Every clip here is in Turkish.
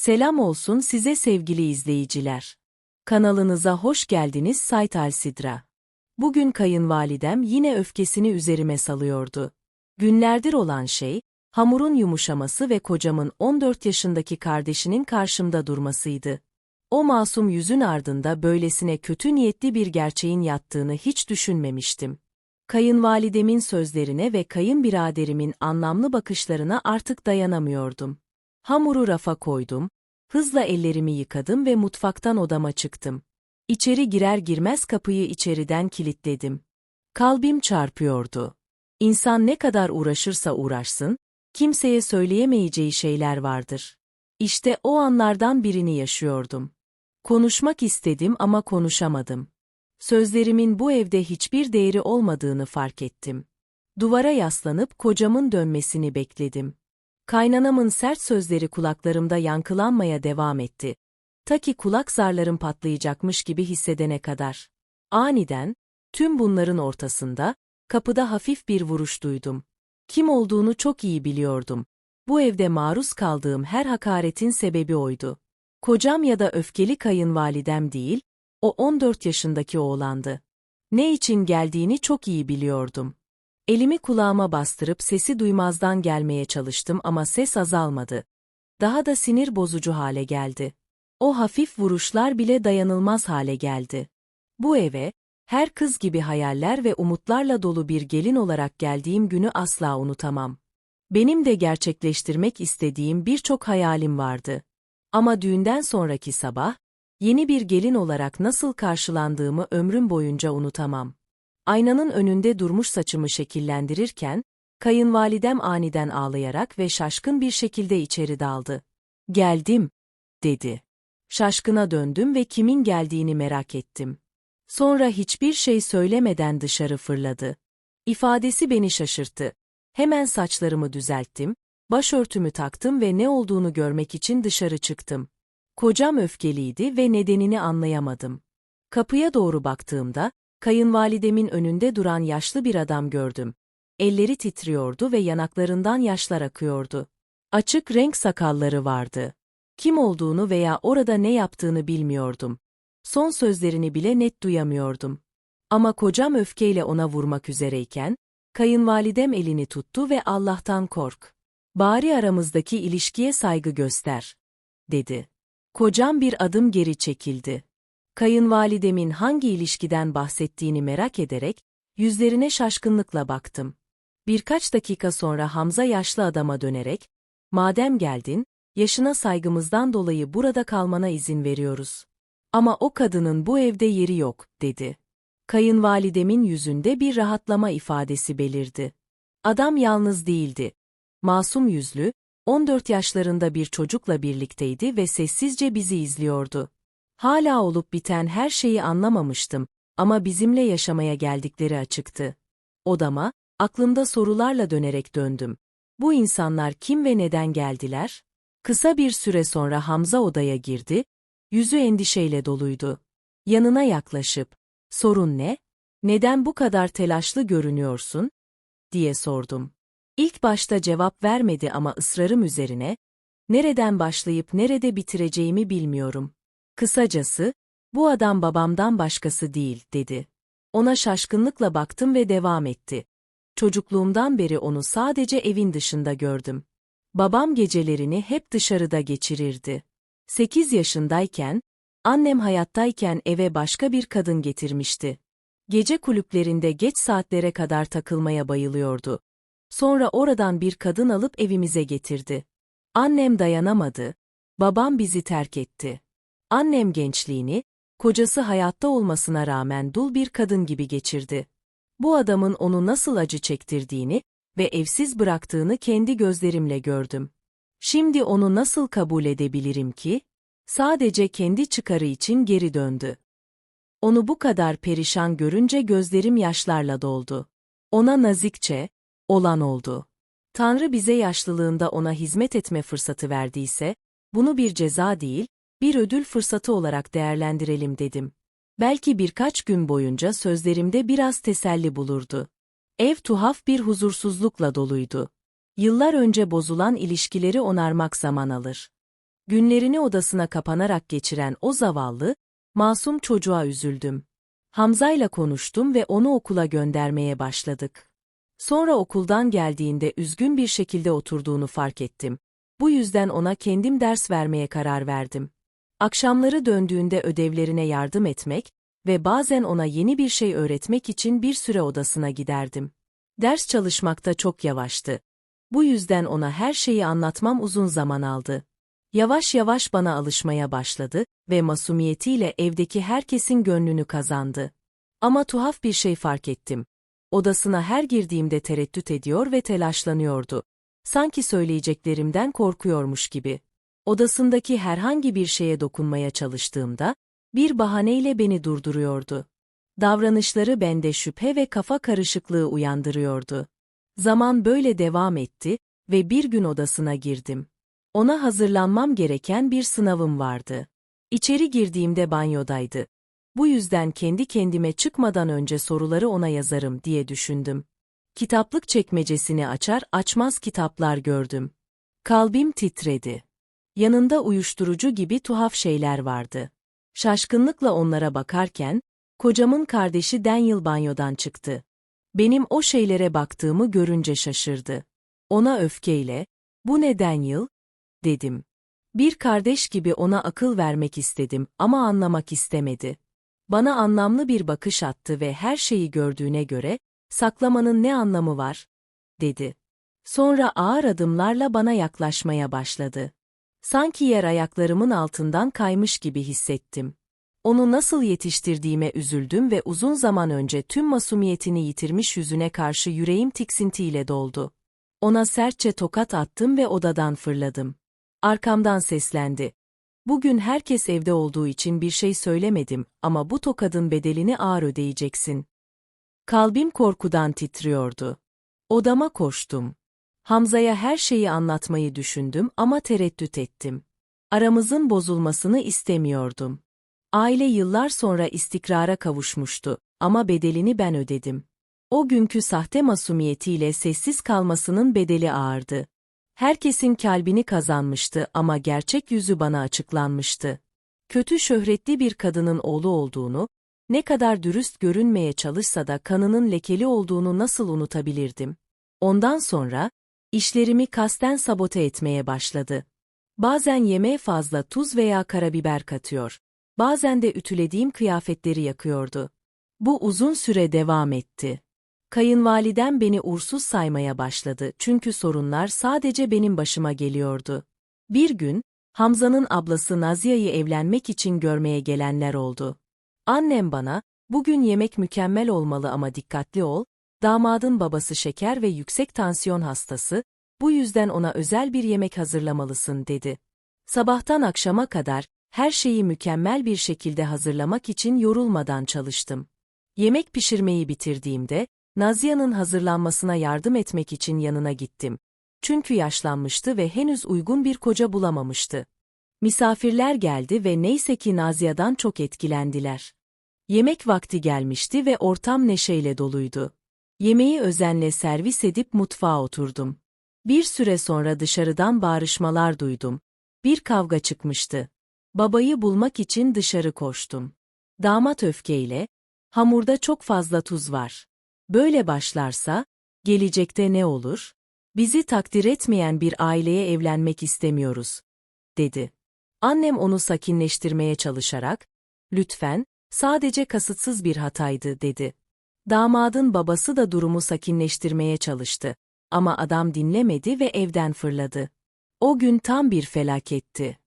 Selam olsun size sevgili izleyiciler. Kanalınıza hoş geldiniz Sayt Alsidra. Bugün kayınvalidem yine öfkesini üzerime salıyordu. Günlerdir olan şey, hamurun yumuşaması ve kocamın 14 yaşındaki kardeşinin karşımda durmasıydı. O masum yüzün ardında böylesine kötü niyetli bir gerçeğin yattığını hiç düşünmemiştim. Kayınvalidemin sözlerine ve kayınbiraderimin anlamlı bakışlarına artık dayanamıyordum. Hamuru rafa koydum, hızla ellerimi yıkadım ve mutfaktan odama çıktım. İçeri girer girmez kapıyı içeriden kilitledim. Kalbim çarpıyordu. İnsan ne kadar uğraşırsa uğraşsın, kimseye söyleyemeyeceği şeyler vardır. İşte o anlardan birini yaşıyordum. Konuşmak istedim ama konuşamadım. Sözlerimin bu evde hiçbir değeri olmadığını fark ettim. Duvara yaslanıp kocamın dönmesini bekledim. Kaynanamın sert sözleri kulaklarımda yankılanmaya devam etti. Ta ki kulak zarlarım patlayacakmış gibi hissedene kadar. Aniden, tüm bunların ortasında, kapıda hafif bir vuruş duydum. Kim olduğunu çok iyi biliyordum. Bu evde maruz kaldığım her hakaretin sebebi oydu. Kocam ya da öfkeli kayınvalidem değil, o 14 yaşındaki oğlandı. Ne için geldiğini çok iyi biliyordum. Elimi kulağıma bastırıp sesi duymazdan gelmeye çalıştım ama ses azalmadı. Daha da sinir bozucu hale geldi. O hafif vuruşlar bile dayanılmaz hale geldi. Bu eve, her kız gibi hayaller ve umutlarla dolu bir gelin olarak geldiğim günü asla unutamam. Benim de gerçekleştirmek istediğim birçok hayalim vardı. Ama düğünden sonraki sabah, yeni bir gelin olarak nasıl karşılandığımı ömrüm boyunca unutamam. Aynanın önünde durmuş saçımı şekillendirirken, kayınvalidem aniden ağlayarak ve şaşkın bir şekilde içeri daldı. Geldim, dedi. Şaşkına döndüm ve kimin geldiğini merak ettim. Sonra hiçbir şey söylemeden dışarı fırladı. İfadesi beni şaşırttı. Hemen saçlarımı düzelttim, başörtümü taktım ve ne olduğunu görmek için dışarı çıktım. Kocam öfkeliydi ve nedenini anlayamadım. Kapıya doğru baktığımda, kayınvalidemin önünde duran yaşlı bir adam gördüm. Elleri titriyordu ve yanaklarından yaşlar akıyordu. Açık renk sakalları vardı. Kim olduğunu veya orada ne yaptığını bilmiyordum. Son sözlerini bile net duyamıyordum. Ama kocam öfkeyle ona vurmak üzereyken, kayınvalidem elini tuttu ve Allah'tan kork. Bari aramızdaki ilişkiye saygı göster, dedi. Kocam bir adım geri çekildi. Kayınvalidemin hangi ilişkiden bahsettiğini merak ederek, yüzlerine şaşkınlıkla baktım. Birkaç dakika sonra Hamza yaşlı adama dönerek, madem geldin, yaşına saygımızdan dolayı burada kalmana izin veriyoruz. Ama o kadının bu evde yeri yok, dedi. Kayınvalidemin yüzünde bir rahatlama ifadesi belirdi. Adam yalnız değildi. Masum yüzlü, 14 yaşlarında bir çocukla birlikteydi ve sessizce bizi izliyordu. Hala olup biten her şeyi anlamamıştım ama bizimle yaşamaya geldikleri açıktı. Odama, aklımda sorularla dönerek döndüm. Bu insanlar kim ve neden geldiler? Kısa bir süre sonra Hamza odaya girdi, yüzü endişeyle doluydu. Yanına yaklaşıp, sorun ne? Neden bu kadar telaşlı görünüyorsun? diye sordum. İlk başta cevap vermedi ama ısrarım üzerine, nereden başlayıp nerede bitireceğimi bilmiyorum. Kısacası, bu adam babamdan başkası değil, dedi. Ona şaşkınlıkla baktım ve devam etti. Çocukluğumdan beri onu sadece evin dışında gördüm. Babam gecelerini hep dışarıda geçirirdi. Sekiz yaşındayken, annem hayattayken eve başka bir kadın getirmişti. Gece kulüplerinde geç saatlere kadar takılmaya bayılıyordu. Sonra oradan bir kadın alıp evimize getirdi. Annem dayanamadı. Babam bizi terk etti. Annem gençliğini, kocası hayatta olmasına rağmen dul bir kadın gibi geçirdi. Bu adamın onu nasıl acı çektirdiğini ve evsiz bıraktığını kendi gözlerimle gördüm. Şimdi onu nasıl kabul edebilirim ki? Sadece kendi çıkarı için geri döndü. Onu bu kadar perişan görünce gözlerim yaşlarla doldu. Ona nazikçe, olan oldu. Tanrı bize yaşlılığında ona hizmet etme fırsatı verdiyse, bunu bir ceza değil, bir ödül fırsatı olarak değerlendirelim dedim. Belki birkaç gün boyunca sözlerimde biraz teselli bulurdu. Ev tuhaf bir huzursuzlukla doluydu. Yıllar önce bozulan ilişkileri onarmak zaman alır. Günlerini odasına kapanarak geçiren o zavallı, masum çocuğa üzüldüm. Hamza'yla konuştum ve onu okula göndermeye başladık. Sonra okuldan geldiğinde üzgün bir şekilde oturduğunu fark ettim. Bu yüzden ona kendim ders vermeye karar verdim. Akşamları döndüğünde ödevlerine yardım etmek ve bazen ona yeni bir şey öğretmek için bir süre odasına giderdim. Ders çalışmakta çok yavaştı. Bu yüzden ona her şeyi anlatmam uzun zaman aldı. Yavaş yavaş bana alışmaya başladı ve masumiyetiyle evdeki herkesin gönlünü kazandı. Ama tuhaf bir şey fark ettim. Odasına her girdiğimde tereddüt ediyor ve telaşlanıyordu. Sanki söyleyeceklerimden korkuyormuş gibi. Odasındaki herhangi bir şeye dokunmaya çalıştığımda, bir bahaneyle beni durduruyordu. Davranışları bende şüphe ve kafa karışıklığı uyandırıyordu. Zaman böyle devam etti ve bir gün odasına girdim. Ona hazırlanmam gereken bir sınavım vardı. İçeri girdiğimde banyodaydı. Bu yüzden kendi kendime çıkmadan önce soruları ona yazarım diye düşündüm. Kitaplık çekmecesini açar açmaz kitaplar gördüm. Kalbim titredi. Yanında uyuşturucu gibi tuhaf şeyler vardı. Şaşkınlıkla onlara bakarken, kocamın kardeşi Daniel banyodan çıktı. Benim o şeylere baktığımı görünce şaşırdı. Ona öfkeyle, bu ne Daniel? dedim. Bir kardeş gibi ona akıl vermek istedim ama anlamak istemedi. Bana anlamlı bir bakış attı ve her şeyi gördüğüne göre, saklamanın ne anlamı var? dedi. Sonra ağır adımlarla bana yaklaşmaya başladı. Sanki yer ayaklarımın altından kaymış gibi hissettim. Onu nasıl yetiştirdiğime üzüldüm ve uzun zaman önce tüm masumiyetini yitirmiş yüzüne karşı yüreğim tiksintiyle doldu. Ona sertçe tokat attım ve odadan fırladım. Arkamdan seslendi. Bugün herkes evde olduğu için bir şey söylemedim ama bu tokadın bedelini ağır ödeyeceksin. Kalbim korkudan titriyordu. Odama koştum. Hamza'ya her şeyi anlatmayı düşündüm ama tereddüt ettim. Aramızın bozulmasını istemiyordum. Aile yıllar sonra istikrara kavuşmuştu ama bedelini ben ödedim. O günkü sahte masumiyetiyle sessiz kalmasının bedeli ağırdı. Herkesin kalbini kazanmıştı ama gerçek yüzü bana açıklanmıştı. Kötü şöhretli bir kadının oğlu olduğunu, ne kadar dürüst görünmeye çalışsa da kanının lekeli olduğunu nasıl unutabilirdim? Ondan sonra, işlerimi kasten sabote etmeye başladı. Bazen yemeğe fazla tuz veya karabiber katıyor, bazen de ütülediğim kıyafetleri yakıyordu. Bu uzun süre devam etti. Kayınvalidem beni uğursuz saymaya başladı çünkü sorunlar sadece benim başıma geliyordu. Bir gün, Hamza'nın ablası Nazia'yı evlenmek için görmeye gelenler oldu. Annem bana, bugün yemek mükemmel olmalı ama dikkatli ol, damadın babası şeker ve yüksek tansiyon hastası, bu yüzden ona özel bir yemek hazırlamalısın dedi. Sabahtan akşama kadar, her şeyi mükemmel bir şekilde hazırlamak için yorulmadan çalıştım. Yemek pişirmeyi bitirdiğimde, Nazia'nın hazırlanmasına yardım etmek için yanına gittim. Çünkü yaşlanmıştı ve henüz uygun bir koca bulamamıştı. Misafirler geldi ve neyse ki Nazia'dan çok etkilendiler. Yemek vakti gelmişti ve ortam neşeyle doluydu. Yemeği özenle servis edip mutfağa oturdum. Bir süre sonra dışarıdan bağrışmalar duydum. Bir kavga çıkmıştı. Babayı bulmak için dışarı koştum. Damat öfkeyle, hamurda çok fazla tuz var. Böyle başlarsa, gelecekte ne olur? Bizi takdir etmeyen bir aileye evlenmek istemiyoruz, dedi. Annem onu sakinleştirmeye çalışarak, lütfen, sadece kasıtsız bir hataydı, dedi. Damadın babası da durumu sakinleştirmeye çalıştı. Ama adam dinlemedi ve evden fırladı. O gün tam bir felaketti.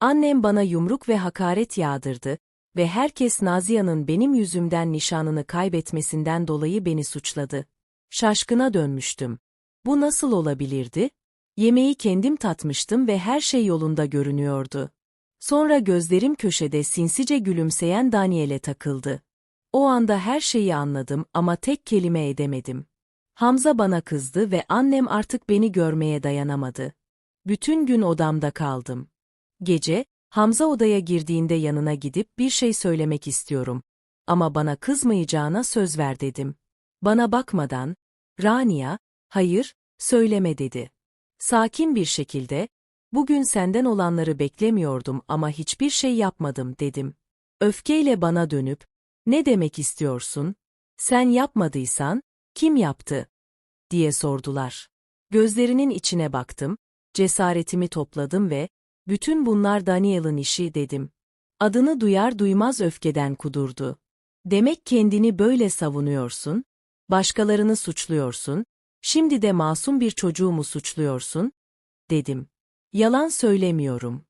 Annem bana yumruk ve hakaret yağdırdı ve herkes Nazia'nın benim yüzümden nişanını kaybetmesinden dolayı beni suçladı. Şaşkına dönmüştüm. Bu nasıl olabilirdi? Yemeği kendim tatmıştım ve her şey yolunda görünüyordu. Sonra gözlerim köşede sinsice gülümseyen Daniel'e takıldı. O anda her şeyi anladım ama tek kelime edemedim. Hamza bana kızdı ve annem artık beni görmeye dayanamadı. Bütün gün odamda kaldım. Gece, Hamza odaya girdiğinde yanına gidip bir şey söylemek istiyorum. Ama bana kızmayacağına söz ver dedim. Bana bakmadan, Rania, hayır, söyleme dedi. Sakin bir şekilde, Bugün senden olanları beklemiyordum ama hiçbir şey yapmadım dedim. Öfkeyle bana dönüp, ne demek istiyorsun? Sen yapmadıysan, kim yaptı? diye sordular. Gözlerinin içine baktım, cesaretimi topladım ve, bütün bunlar Daniel'ın işi dedim. Adını duyar duymaz öfkeden kudurdu. Demek kendini böyle savunuyorsun, başkalarını suçluyorsun, şimdi de masum bir çocuğu mu suçluyorsun? dedim. Yalan söylemiyorum.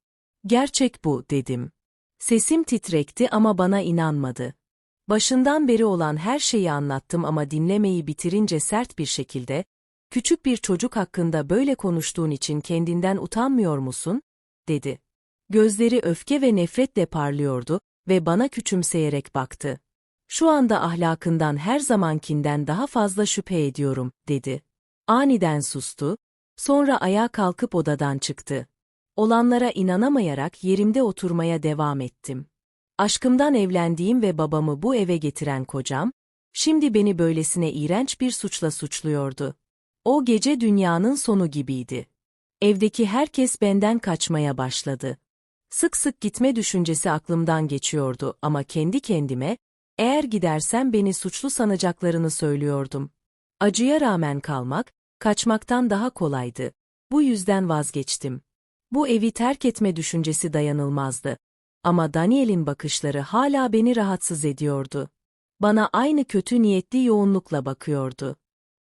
Gerçek bu dedim. Sesim titrekti ama bana inanmadı. Başından beri olan her şeyi anlattım ama dinlemeyi bitirince sert bir şekilde, küçük bir çocuk hakkında böyle konuştuğun için kendinden utanmıyor musun? dedi. Gözleri öfke ve nefretle parlıyordu ve bana küçümseyerek baktı. Şu anda ahlakından her zamankinden daha fazla şüphe ediyorum, dedi. Aniden sustu, sonra ayağa kalkıp odadan çıktı. Olanlara inanamayarak yerimde oturmaya devam ettim. Aşkımdan evlendiğim ve babamı bu eve getiren kocam, şimdi beni böylesine iğrenç bir suçla suçluyordu. O gece dünyanın sonu gibiydi. Evdeki herkes benden kaçmaya başladı. Sık sık gitme düşüncesi aklımdan geçiyordu ama kendi kendime, eğer gidersem beni suçlu sanacaklarını söylüyordum. Acıya rağmen kalmak, kaçmaktan daha kolaydı. Bu yüzden vazgeçtim. Bu evi terk etme düşüncesi dayanılmazdı. Ama Daniel'in bakışları hala beni rahatsız ediyordu. Bana aynı kötü niyetli yoğunlukla bakıyordu.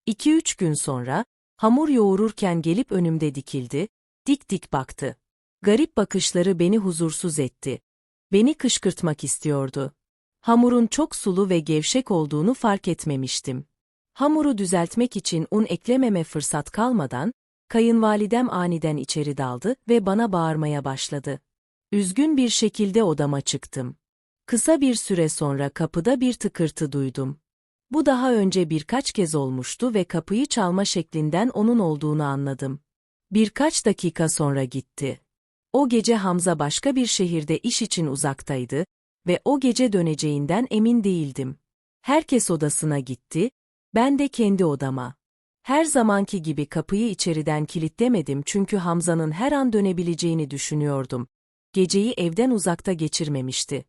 İki üç gün sonra, hamur yoğururken gelip önümde dikildi, dik dik baktı. Garip bakışları beni huzursuz etti. Beni kışkırtmak istiyordu. Hamurun çok sulu ve gevşek olduğunu fark etmemiştim. Hamuru düzeltmek için un eklememe fırsat kalmadan, kayınvalidem aniden içeri daldı ve bana bağırmaya başladı. Üzgün bir şekilde odama çıktım. Kısa bir süre sonra kapıda bir tıkırtı duydum. Bu daha önce birkaç kez olmuştu ve kapıyı çalma şeklinden onun olduğunu anladım. Birkaç dakika sonra gitti. O gece Hamza başka bir şehirde iş için uzaktaydı ve o gece döneceğinden emin değildim. Herkes odasına gitti, ben de kendi odama. Her zamanki gibi kapıyı içeriden kilitlemedim çünkü Hamza'nın her an dönebileceğini düşünüyordum. Geceyi evden uzakta geçirmemişti.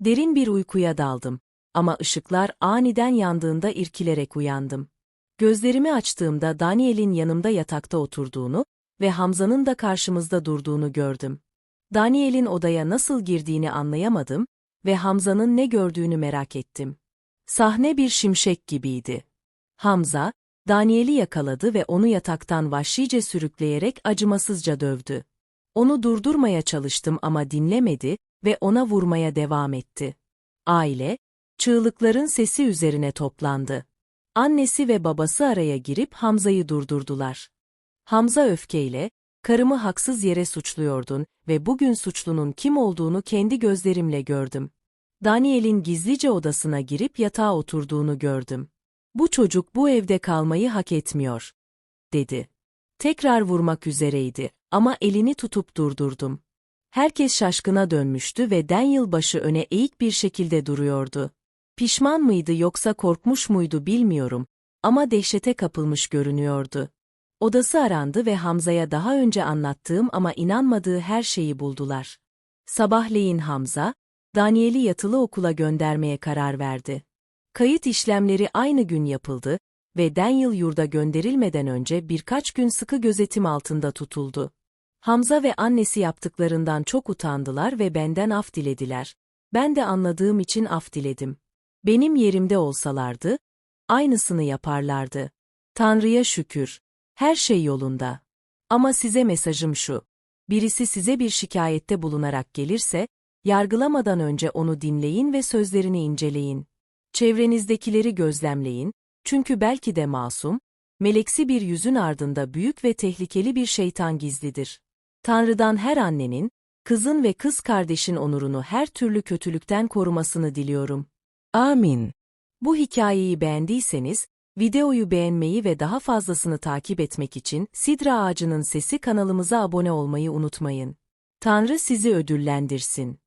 Derin bir uykuya daldım ama ışıklar aniden yandığında irkilerek uyandım. Gözlerimi açtığımda Daniel'in yanımda yatakta oturduğunu ve Hamza'nın da karşımızda durduğunu gördüm. Daniel'in odaya nasıl girdiğini anlayamadım ve Hamza'nın ne gördüğünü merak ettim. Sahne bir şimşek gibiydi. Hamza, Daniel'i yakaladı ve onu yataktan vahşice sürükleyerek acımasızca dövdü. Onu durdurmaya çalıştım ama dinlemedi ve ona vurmaya devam etti. Aile, çığlıkların sesi üzerine toplandı. Annesi ve babası araya girip Hamza'yı durdurdular. Hamza öfkeyle, karımı haksız yere suçluyordun ve bugün suçlunun kim olduğunu kendi gözlerimle gördüm. Daniel'in gizlice odasına girip yatağa oturduğunu gördüm. Bu çocuk bu evde kalmayı hak etmiyor, dedi. Tekrar vurmak üzereydi ama elini tutup durdurdum. Herkes şaşkına dönmüştü ve Daniel başı öne eğik bir şekilde duruyordu. Pişman mıydı yoksa korkmuş muydu bilmiyorum ama dehşete kapılmış görünüyordu. Odası arandı ve Hamza'ya daha önce anlattığım ama inanmadığı her şeyi buldular. Sabahleyin Hamza, Daniel'i yatılı okula göndermeye karar verdi. Kayıt işlemleri aynı gün yapıldı ve Daniel yurda gönderilmeden önce birkaç gün sıkı gözetim altında tutuldu. Hamza ve annesi yaptıklarından çok utandılar ve benden af dilediler. Ben de anladığım için af diledim. Benim yerimde olsalardı, aynısını yaparlardı. Tanrı'ya şükür, her şey yolunda. Ama size mesajım şu. Birisi size bir şikayette bulunarak gelirse, yargılamadan önce onu dinleyin ve sözlerini inceleyin. Çevrenizdekileri gözlemleyin, çünkü belki de masum, meleksi bir yüzün ardında büyük ve tehlikeli bir şeytan gizlidir. Tanrı'dan her annenin, kızın ve kız kardeşin onurunu her türlü kötülükten korumasını diliyorum. Amin. Bu hikayeyi beğendiyseniz, videoyu beğenmeyi ve daha fazlasını takip etmek için Sidra Ağacı'nın Sesi kanalımıza abone olmayı unutmayın. Tanrı sizi ödüllendirsin.